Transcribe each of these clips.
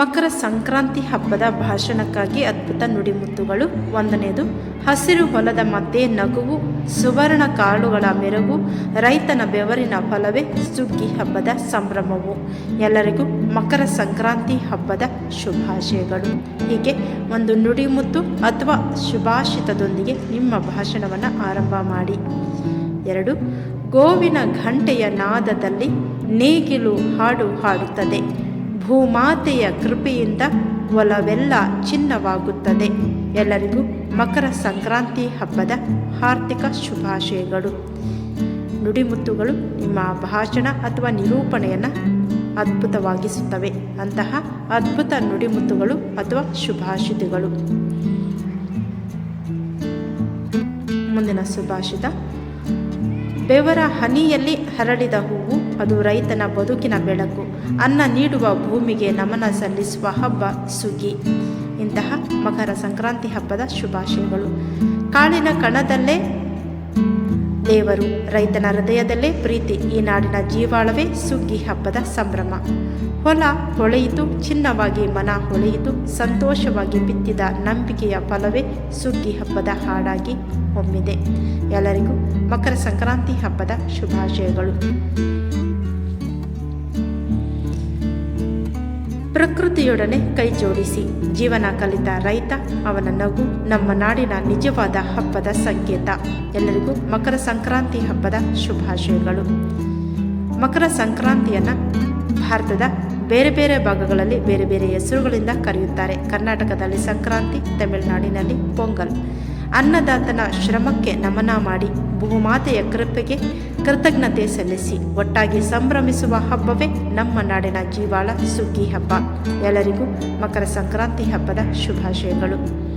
ಮಕರ ಸಂಕ್ರಾಂತಿ ಹಬ್ಬದ ಭಾಷಣಕ್ಕಾಗಿ ಅದ್ಭುತ ನುಡಿಮುತ್ತುಗಳು ಒಂದನೇದು, ಹಸಿರು ಹೊಲದ ಮಧ್ಯೆ ನಗುವು, ಸುವರ್ಣ ಕಾಳುಗಳ ಮೆರುಗು, ರೈತನ ಬೆವರಿನ ಫಲವೇ ಸುಗ್ಗಿ ಹಬ್ಬದ ಸಂಭ್ರಮವು. ಎಲ್ಲರಿಗೂ ಮಕರ ಸಂಕ್ರಾಂತಿ ಹಬ್ಬದ ಶುಭಾಶಯಗಳು. ಹೀಗೆ ಒಂದು ನುಡಿಮುತ್ತು ಅಥವಾ ಶುಭಾಷಿತದೊಂದಿಗೆ ನಿಮ್ಮ ಭಾಷಣವನ್ನು ಆರಂಭ ಮಾಡಿ. ಎರಡು, ಗೋವಿನ ಘಂಟೆಯ ನಾದದಲ್ಲಿ ನೇಗಿಲು ಹಾಡು ಹಾಡುತ್ತದೆ. ಭೂಮಾತೆಯ ಕೃಪೆಯಿಂದ ಒಲವೆಲ್ಲ ಚಿನ್ನವಾಗುತ್ತದೆ. ಎಲ್ಲರಿಗೂ ಮಕರ ಸಂಕ್ರಾಂತಿ ಹಬ್ಬದ ಹಾರ್ದಿಕ ಶುಭಾಶಯಗಳು. ನುಡಿಮುತ್ತುಗಳು ನಿಮ್ಮ ಭಾಷಣ ಅಥವಾ ನಿರೂಪಣೆಯನ್ನು ಅದ್ಭುತವಾಗಿಸುತ್ತವೆ. ಅಂತಹ ಅದ್ಭುತ ನುಡಿಮುತ್ತುಗಳು ಅಥವಾ ಶುಭಾಷಿತಗಳು ಮುಂದಿನ ಸುಭಾಷಿತ ಬೆವರ ಹನಿಯಲ್ಲಿ ಹರಡಿದ ಹೂವು ಅದು ರೈತನ ಬದುಕಿನ ಬೆಳಕು. ಅನ್ನ ನೀಡುವ ಭೂಮಿಗೆ ನಮನ ಸಲ್ಲಿಸುವ ಹಬ್ಬ ಸುಗ್ಗಿ. ಇಂತಹ ಮಕರ ಸಂಕ್ರಾಂತಿ ಹಬ್ಬದ ಶುಭಾಶಯಗಳು. ಕಾಳಿನ ಕಣದಲ್ಲೇ ದೇವರು, ರೈತನ ಹೃದಯದಲ್ಲೇ ಪ್ರೀತಿ, ಈ ನಾಡಿನ ಜೀವಾಳವೇ ಸುಗ್ಗಿ ಹಬ್ಬದ ಸಂಭ್ರಮ. ಹೊಲ ಹೊಳೆಯಿತು, ಚಿನ್ನವಾಗಿ ಮನ ಹೊಳೆಯಿತು, ಸಂತೋಷವಾಗಿ ಬಿತ್ತಿದ ನಂಬಿಕೆಯ ಫಲವೇ ಸುಗ್ಗಿ ಹಬ್ಬದ ಹಾಡಾಗಿ ಹೊಮ್ಮಿದೆ. ಎಲ್ಲರಿಗೂ ಮಕರ ಸಂಕ್ರಾಂತಿ ಹಬ್ಬದ ಶುಭಾಶಯಗಳು. ಪ್ರಕೃತಿಯೊಡನೆ ಕೈ ಜೋಡಿಸಿ. ಜೀವನ ಕಲಿತ ರೈತ, ಅವನ ನಗು ನಮ್ಮ ನಾಡಿನ ನಿಜವಾದ ಹಬ್ಬದ ಸಂಕೇತ. ಎಲ್ಲರಿಗೂ ಮಕರ ಸಂಕ್ರಾಂತಿ ಹಬ್ಬದ ಶುಭಾಶಯಗಳು. ಮಕರ ಸಂಕ್ರಾಂತಿಯನ್ನು ಭಾರತದ ಬೇರೆ ಬೇರೆ ಭಾಗಗಳಲ್ಲಿ ಬೇರೆ ಬೇರೆ ಹೆಸರುಗಳಿಂದ ಕರೆಯುತ್ತಾರೆ. ಕರ್ನಾಟಕದಲ್ಲಿ ಸಂಕ್ರಾಂತಿ, ತಮಿಳುನಾಡಿನಲ್ಲಿ ಪೊಂಗಲ್. ಅನ್ನದಾತನ ಶ್ರಮಕ್ಕೆ ನಮನ ಮಾಡಿ ಬಹುಮಾತೆಯ ಕೃಪೆಗೆ ಕೃತಜ್ಞತೆ ಸಲ್ಲಿಸಿ ಒಟ್ಟಾಗಿ ಸಂಭ್ರಮಿಸುವ ಹಬ್ಬವೇ ನಮ್ಮ ನಾಡಿನ ಜೀವಾಳ ಸುಗ್ಗಿ ಹಬ್ಬ. ಎಲ್ಲರಿಗೂ ಮಕರ ಸಂಕ್ರಾಂತಿ ಹಬ್ಬದ ಶುಭಾಶಯಗಳು.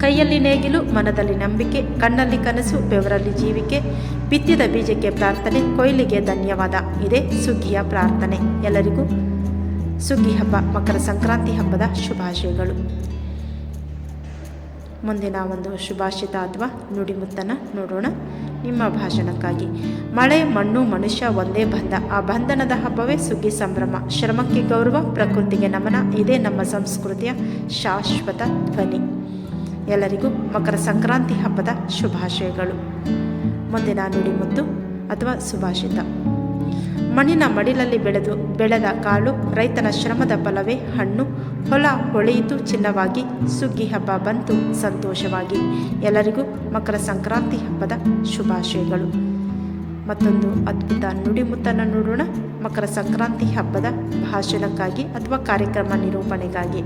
ಕೈಯಲ್ಲಿ ನೇಗಿಲು, ಮನದಲ್ಲಿ ನಂಬಿಕೆ, ಕಣ್ಣಲ್ಲಿ ಕನಸು, ಬೆವರಲ್ಲಿ ಜೀವಿಕೆ ಬಿತ್ತಿದ ಬೀಜಕ್ಕೆ ಪ್ರಾರ್ಥನೆ, ಕೊಯ್ಲಿಗೆ ಧನ್ಯವಾದ. ಇದೇ ಸುಗ್ಗಿಯ ಪ್ರಾರ್ಥನೆ. ಎಲ್ಲರಿಗೂ ಸುಗ್ಗಿ ಹಬ್ಬ, ಮಕರ ಸಂಕ್ರಾಂತಿ ಹಬ್ಬದ ಶುಭಾಶಯಗಳು. ಮುಂದಿನ ಒಂದು ಶುಭಾಷಿತ ಅಥವಾ ನುಡಿಮುತ್ತನ್ನು ನೋಡೋಣ. ನಿಮ್ಮ ಭಾಷಣಕ್ಕಾಗಿ. ಮಳೆ, ಮಣ್ಣು, ಮನುಷ್ಯ ಒಂದೇ ಬಂಧ ಆ ಬಂಧನದ ಹಬ್ಬವೇ ಸುಗ್ಗಿ ಸಂಭ್ರಮ. ಶ್ರಮಕ್ಕೆ ಗೌರವ, ಪ್ರಕೃತಿಗೆ ನಮನ. ಇದೇ ನಮ್ಮ ಸಂಸ್ಕೃತಿಯ ಶಾಶ್ವತ ಧ್ವನಿ. ಎಲ್ಲರಿಗೂ ಮಕರ ಸಂಕ್ರಾಂತಿ ಹಬ್ಬದ ಶುಭಾಶಯಗಳು. ಮುಂದಿನ ನುಡಿಮುತ್ತು ಅಥವಾ ಸುಭಾಷಿತ ಮಣ್ಣಿನ ಮಡಿಲಲ್ಲಿ ಬೆಳೆದು, ಬೆಳೆದ ಕಾಳು ರೈತನ ಶ್ರಮದ ಫಲವೇ ಹಣ್ಣು. ಹೊಲ ಹೊಳೆಯಿತು ಚಿನ್ನವಾಗಿ, ಸುಗ್ಗಿ ಹಬ್ಬ ಬಂತು ಸಂತೋಷವಾಗಿ. ಎಲ್ಲರಿಗೂ ಮಕರ ಸಂಕ್ರಾಂತಿ ಹಬ್ಬದ ಶುಭಾಶಯಗಳು. ಮತ್ತೊಂದು ಅದ್ಭುತ ನುಡಿಮುತ್ತನ್ನು ನೋಡೋಣ. ಮಕರ ಸಂಕ್ರಾಂತಿ ಹಬ್ಬದ ಭಾಷಣಕ್ಕಾಗಿ ಅಥವಾ ಕಾರ್ಯಕ್ರಮ ನಿರೂಪಣೆಗಾಗಿ.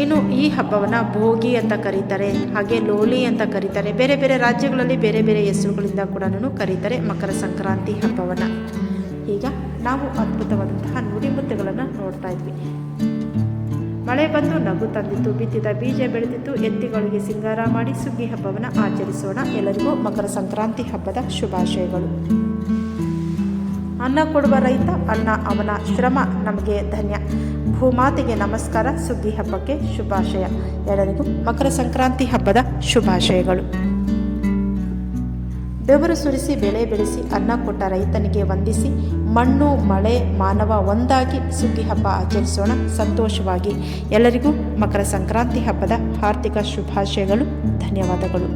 ಇನ್ನು ಈ ಹಬ್ಬವನ್ನು ಭೋಗಿ ಅಂತ ಕರೀತಾರೆ, ಹಾಗೆ ಲೋಲಿ ಅಂತ ಕರೀತಾರೆ, ಬೇರೆ ಬೇರೆ ರಾಜ್ಯಗಳಲ್ಲಿ ಬೇರೆ ಬೇರೆ ಹೆಸರುಗಳಿಂದ ಕೂಡ ಕರೀತಾರೆ ಮಕರ ಸಂಕ್ರಾಂತಿ ಹಬ್ಬವನ್ನು. ಈಗ ನಾವು ಅದ್ಭುತವಾದಂತಹ ನುಡಿಮುತ್ತುಗಳನ್ನು ನೋಡ್ತಾ ಇದ್ವಿ. ಮಳೆ ಬಂದು ನಗು ತಂದಿತ್ತು, ಬಿತ್ತಿದ ಬೀಜ ಬೆಳೆದಿತ್ತು. ಎತ್ತಿಗಳಿಗೆ ಸಿಂಗಾರ ಮಾಡಿ ಸುಗ್ಗಿ ಹಬ್ಬವನ್ನು ಆಚರಿಸೋಣ. ಎಲ್ಲರಿಗೂ ಮಕರ ಸಂಕ್ರಾಂತಿ ಹಬ್ಬದ ಶುಭಾಶಯಗಳು. ಅನ್ನ ಕೊಡುವ ರೈತ, ಅನ್ನ ಅವನ ಶ್ರಮ ನಮಗೆ ಧನ್ಯ. ಭೂಮಾತೆಗೆ ನಮಸ್ಕಾರ, ಸುಗ್ಗಿ ಹಬ್ಬಕ್ಕೆ ಶುಭಾಶಯ. ಎಲ್ಲರಿಗೂ ಮಕರ ಸಂಕ್ರಾಂತಿ ಹಬ್ಬದ ಶುಭಾಶಯಗಳು. ಬೆವರು ಸುರಿಸಿ, ಬೆಳೆ ಬೆಳೆಸಿ, ಅನ್ನ ಕೊಟ್ಟ ರೈತನಿಗೆ ವಂದಿಸಿ, ಮಣ್ಣು, ಮಳೆ, ಮಾನವ ಒಂದಾಗಿ ಸುಗ್ಗಿ ಹಬ್ಬ ಆಚರಿಸೋಣ. ಸಂತೋಷವಾಗಿ ಎಲ್ಲರಿಗೂ ಮಕರ ಸಂಕ್ರಾಂತಿ ಹಬ್ಬದ ಹಾರ್ದಿಕ ಶುಭಾಶಯಗಳು, ಧನ್ಯವಾದಗಳು.